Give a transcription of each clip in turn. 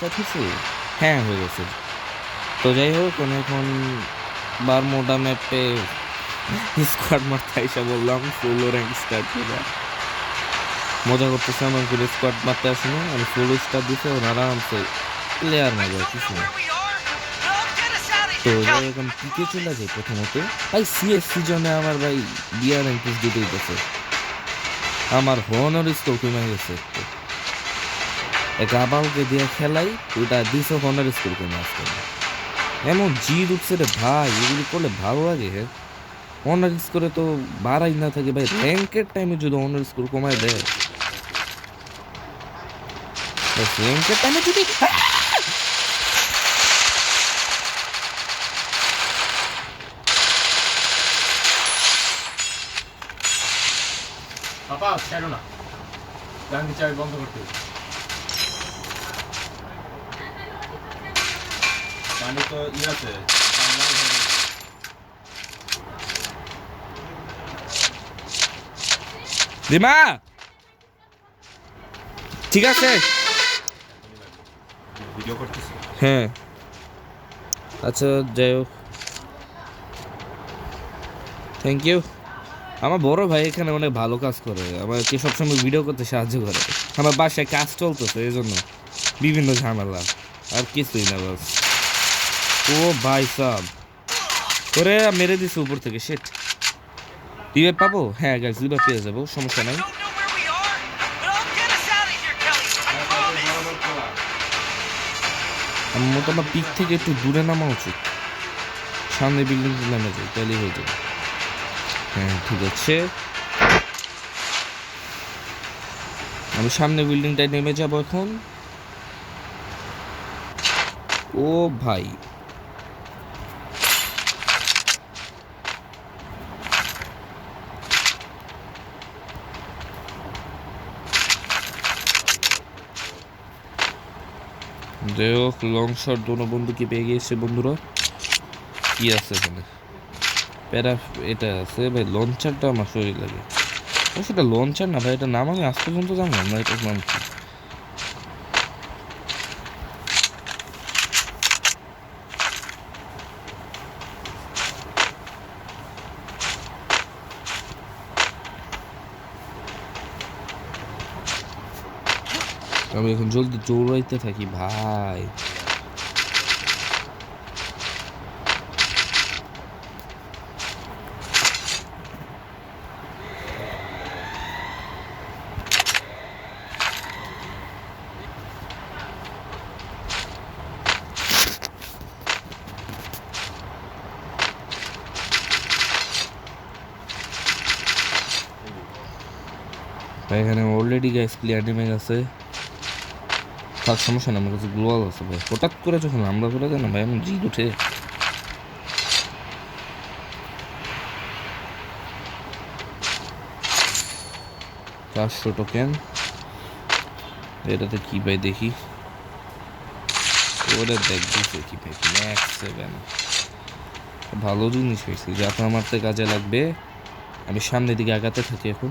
হয়েছে হ্যাঁ হয়ে গেছে। তো যাই হোক এখন বারমোডা ম্যাপে স্কোয়াড মারতে এসে বললাম ফুল র্যাঙ্ক স্টার্ট করে মজা করতেছে আমার করে স্কোয়াড মারতে আসেনি আমি ফুল স্টার্ট দিতে ওরা আরামসে প্লেয়ার মারবে কিছু না। তো যাই আমি পিকে চলে যাই প্রথমত। ভাই সিএস সিজনে আমার ভাই বিয়ার র্যাঙ্কিস দিতেই গেছে আমার হনর স্কোর কমে গেছে। একটু এক আবালকে দিয়ে খেলাই ওটা দিছে হনার স্কোর আসতে এমন জিদ উঠছে রে ভাই, এগুলি করলে ভালো লাগে হ্যাঁ অনার স্কোরে তো বাড়াই না থাকে ভাই র্যাঙ্কের টাইমে যদি অনার স্কোর কমায় দেয়। র্যাঙ্কের টাইমে যদি পাপা, ছাড়ো না। গান্ধী চাবি বন্ধ করতে পানি তো ই আছে। ঠান্ডা গেছে। দিমা ঠিক আছে। ভিডিও করতেছি। হ্যাঁ। আচ্ছা যাই হোক। থ্যাংক ইউ আমার বড় ভাই এখানে অনেক ভালো কাজ করে। আমার আমাকে সবসময় ভিডিও করতে সাহায্য করে। আমার বাসায় কাজ চলতেছে এই জন্য বিভিন্ন ঝামেলা। আর কিছুই না বাস। ও ভাই সাব। ওরে, মেরে দিছে উপর থেকে সেট রিভাইভ পাবো? হ্যাঁ গাইস রিভাইভ পেয়ে যাব, সমস্যা নাই। আমার পিক থেকে একটু দূরে নামা উচিত। সামনে বিল্ডিং নামে যাই, তাহলেই হয়ে যাবে। হ্যাঁ ঠিক আছে। আমি সামনে বিল্ডিংটায় নেমে যাব এখন। ও ভাই। হোক লং শট দোনো বন্ধুকে পেয়ে গিয়েছে বন্ধুরা। কি আছে এখানে? প্যারা, এটা আছে ভাই, লঞ্চারটা আমার শরীর লাগে। সেটা লঞ্চার না ভাই, এটা নাম আমি আজ পর্যন্ত জানলাম না, এটার নাম কি? আমি এখন জলদি দৌড়াইতে থাকি ভাই। ভাই এখানে অলরেডি গ্যাস ক্লিয়ার নেমে গেছে থাক সমস্যা না আমার কাছে গ্লোয়াল আছে ভাই। হঠাৎ করে যখন আমরা করে দেয় না ভাই এমন জিদ উঠে। চারশো টোকেন এটাতে কি ভাই দেখি? ওরে দেখ, দিছে কি ভাই? ম্যাক্স সেভেন ভালো জিনিস হয়েছে যাতে আমার তো কাজে লাগবে। আমি সামনের দিকে আগাতে থাকি এখন।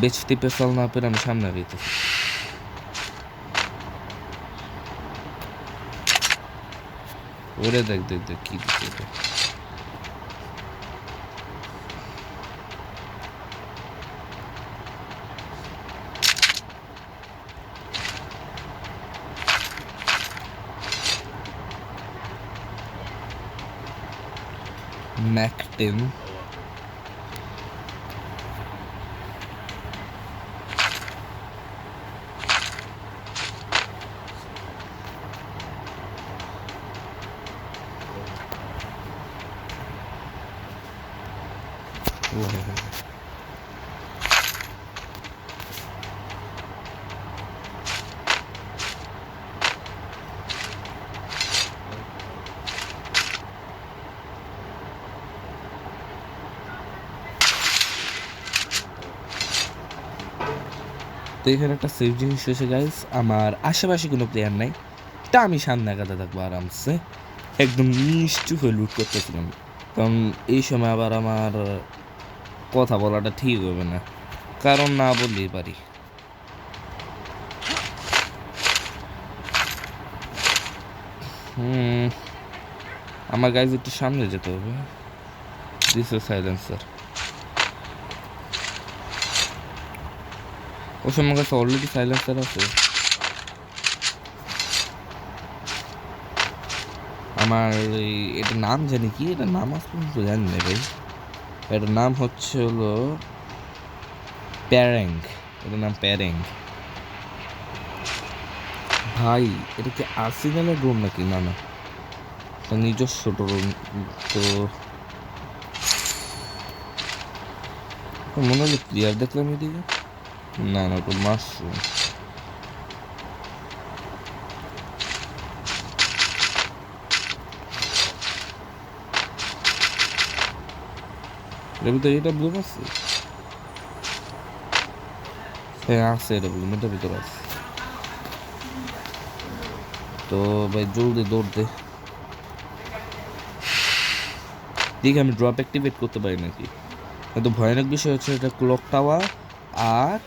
বেচতে পেছাল না পেরে আমি সামনে আগাইতেছি। ওরে দেখ দেখ দেখ কি দিচ্ছে এটা ম্যাক টেন তো এখানে একটা সেফ জিনিস হয়েছে গাইস আমার আশেপাশে কোনো প্লেয়ার নাই। তা আমি সামনে আগাতে থাকব আরামসে। একদম নিশ্চুপ হয়ে লুট করতেছিলাম। কারণ এই সময় আবার আমার কথা বলাটা ঠিক হবে না। কারণ না বললেই পারি। হুম, আমার গাইজ একটু সামনে যেতে হবে। দিস ইজ সাইলেন্সার ও সময় কাছে অলরেডি সাইলেন্সার আছে। আমার এই, এটার নাম জানি কি? এটার নাম আসলে জানি না ভাই। এটার নাম হচ্ছে হলো প্যারেং এটার নাম প্যারেং ভাই, এটা কি আর্সেনালের রুম নাকি? না না। এটা নিজস্ব রুম তো মনে হলো প্লেয়ার দেখলাম এদিকে। না না, ওটা মাশরুম। এটার ভিতরে এটা ব্লুম আছে হ্যাঁ আছে এটা ব্লুম এটার ভিতরে আছে তো ভাই জলদি দৌড় দে দেখি আমি ড্রপ অ্যাক্টিভেট করতে পারি নাকি? কিন্তু ভয়ানক বিষয় হচ্ছে এটা ক্লক টাওয়ার আর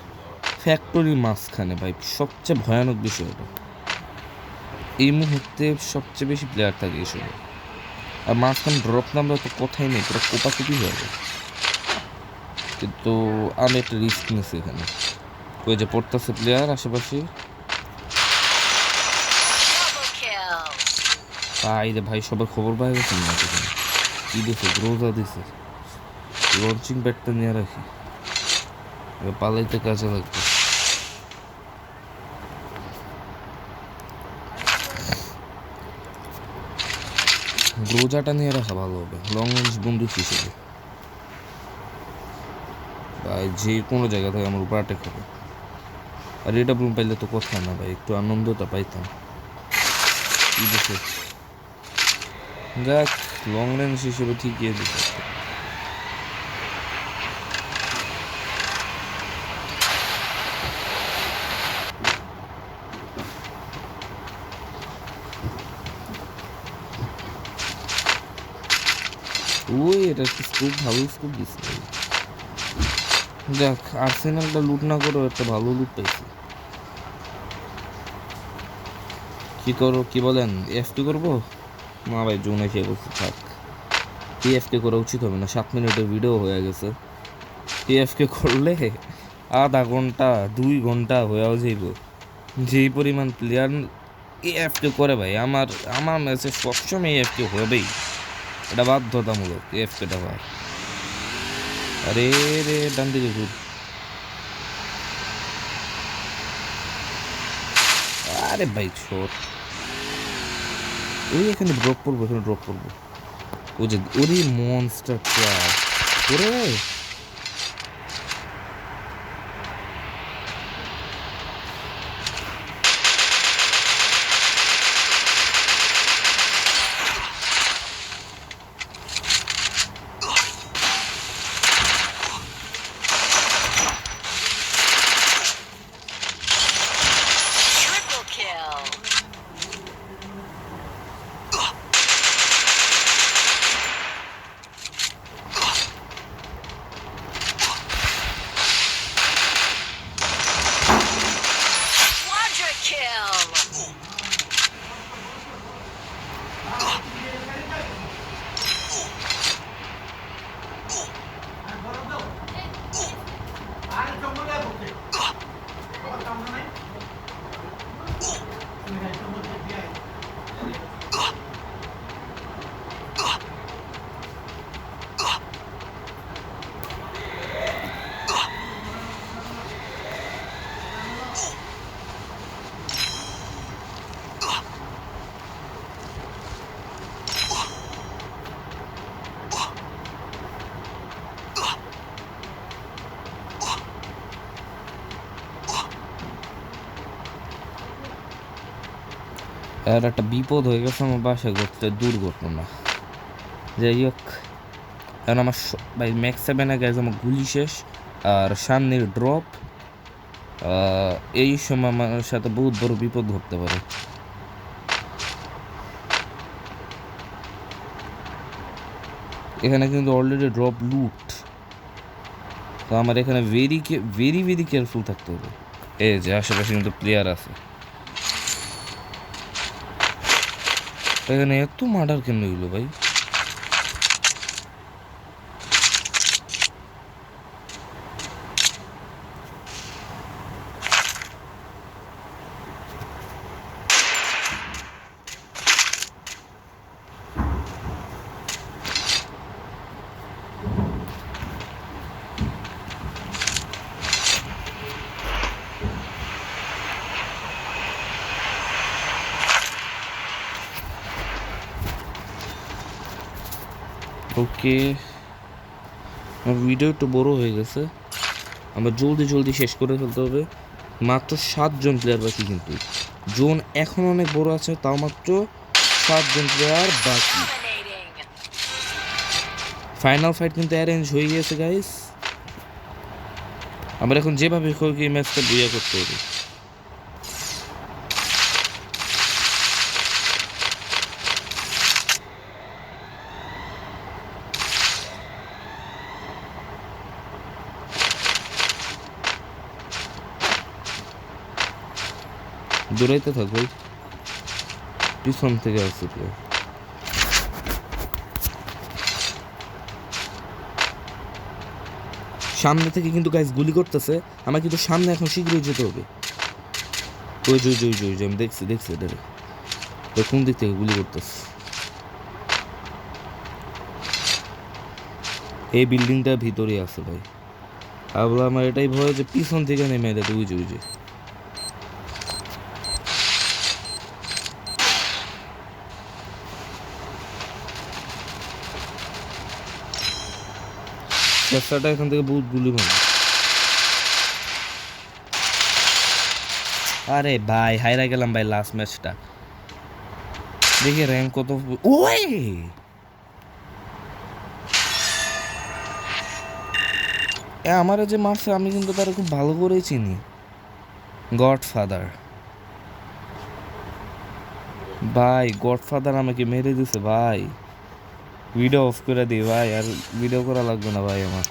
ফ্যাক্টরির মাঝখানে, ভাই। সবচেয়ে ভয়ানক বিষয় এটা। এই মুহূর্তে সবচেয়ে বেশি প্লেয়ার থাকে এসবে আর মাঝখানে ড্রপ নাম্বার তো কোথায় নেই, পুরো কোপাকুপি হয়ে যায় কিন্তু আমি একটা রিস্ক নিয়েছি এখানে। ওই যে পড়তেছে প্লেয়ার আশেপাশে। তাই রে ভাই, সবার খবর পাই গেছেন না কি দিছে? গ্রোজা দিছে। লঞ্চিং ব্যাটটা নিয়ে রাখি। পালাইতে কাজে লাগবে। গ্রোজাটা নিয়ে রাখা ভালো হবে। লং রেঞ্জ বন্দুক হিসেবে। ভাই, যে কোনো জায়গা থেকে আমার উপর অ্যাটাক হবে। আর এটা ব্লুম পাইলে তো কথা না ভাই, একটু আনন্দটা পাইতাম। কি দেখে দেখ লং রেঞ্জ হিসেবে ঠিকই দিতে ওই, এটা স্কুপ ভালো স্কুপ দিচ্ছে দেখ আর্সেনালটা লুট না করেও একটা ভালো লুট পাইছি। কি করো, কি বলেন? এফটি করব? না ভাই, জুনে খেয়ে বলছি থাক। টিএফকে করা উচিত হবে না, সাত মিনিটের ভিডিও হয়ে গেছে। টিএফকে করলে আধা ঘণ্টা, দুই ঘণ্টা হয়েও যাইব। যেই পরিমাণ প্লেয়ার এএফকে করে ভাই, আমার আমার ম্যাচে সবসময় এএফকে হবেই। এটা বাধ্যতামূলক এএফকেটা হওয়ার আরে রে, ডান দিকে ঘুর। আরে ভাই, ছোট। ওই এখানে ড্রপ করব, এখানে ড্রপ করব। ও যে, ওরে মনস্টার ট্রাক ওরে। আর একটা বিপদ হয়ে গেছে, আমার বাসায় ঘটতে দুর্ঘটনা। যাই হোক কারণ আমার ভাই ম্যাক্স সেভেনে গেছে, আমার গুলি শেষ, আর সামনের ড্রপ এই সময় আমার সাথে বহুত বড় বিপদ ঘটতে পারে। এখানে কিন্তু অলরেডি ড্রপ লুট তো আমার এখানে ভেরি ভেরি ভেরি কেয়ারফুল থাকতে হবে। এই যে, আশেপাশে কিন্তু প্লেয়ার আছে। এখানে এত মার্ডার কেন এগুলো ভাই? ওকে। আমার ভিডিও একটু বড় হয়ে গেছে। আমরা জলদি জলদি শেষ করে ফেলতে হবে। মাত্র সাতজন প্লেয়ার বাকি কিন্তু। জোন এখন অনেক বড় আছে, তাও মাত্র সাতজন প্লেয়ার বাকি। ফাইনাল ফাইট কিন্তু অ্যারেঞ্জ হয়ে গেছে গাইস আমরা এখন যেভাবে ম্যাচটা বুয়া করতে হবে। দৌড়াইতে থাক। ভাই পিছন থেকে আসছে প্লেয়ার সামনে থেকে কিন্তু গাইজ গুলি করতেছে। আমার কিন্তু সামনে এখন শীঘ্রই যেতে হবে। ওই যে, ওই যে, আমি দেখছি দেখছি এটা কোন দিক থেকে গুলি করতেছে? এই বিল্ডিংটা ভিতরে আছে ভাই। আবার আমার এটাই ভয় যে পিছন থেকে নেমে যাবে। ওই যে। চেষ্টাটা এখান থেকে বহুত গুলি মারে আরে ভাই, হাইরা গেলাম ভাই লাস্ট ম্যাচটা দেখি র্যাঙ্ক কত ওই! আমারে যে মারছে, আমি কিন্তু তারা খুব ভালো করেই চিনি। গডফাদার ভাই গডফাদার আমাকে মেরে দিছে, ভাই। ভিডিও অফ করে দিই ভাই আর ভিডিও করা লাগবে না ভাই আমার।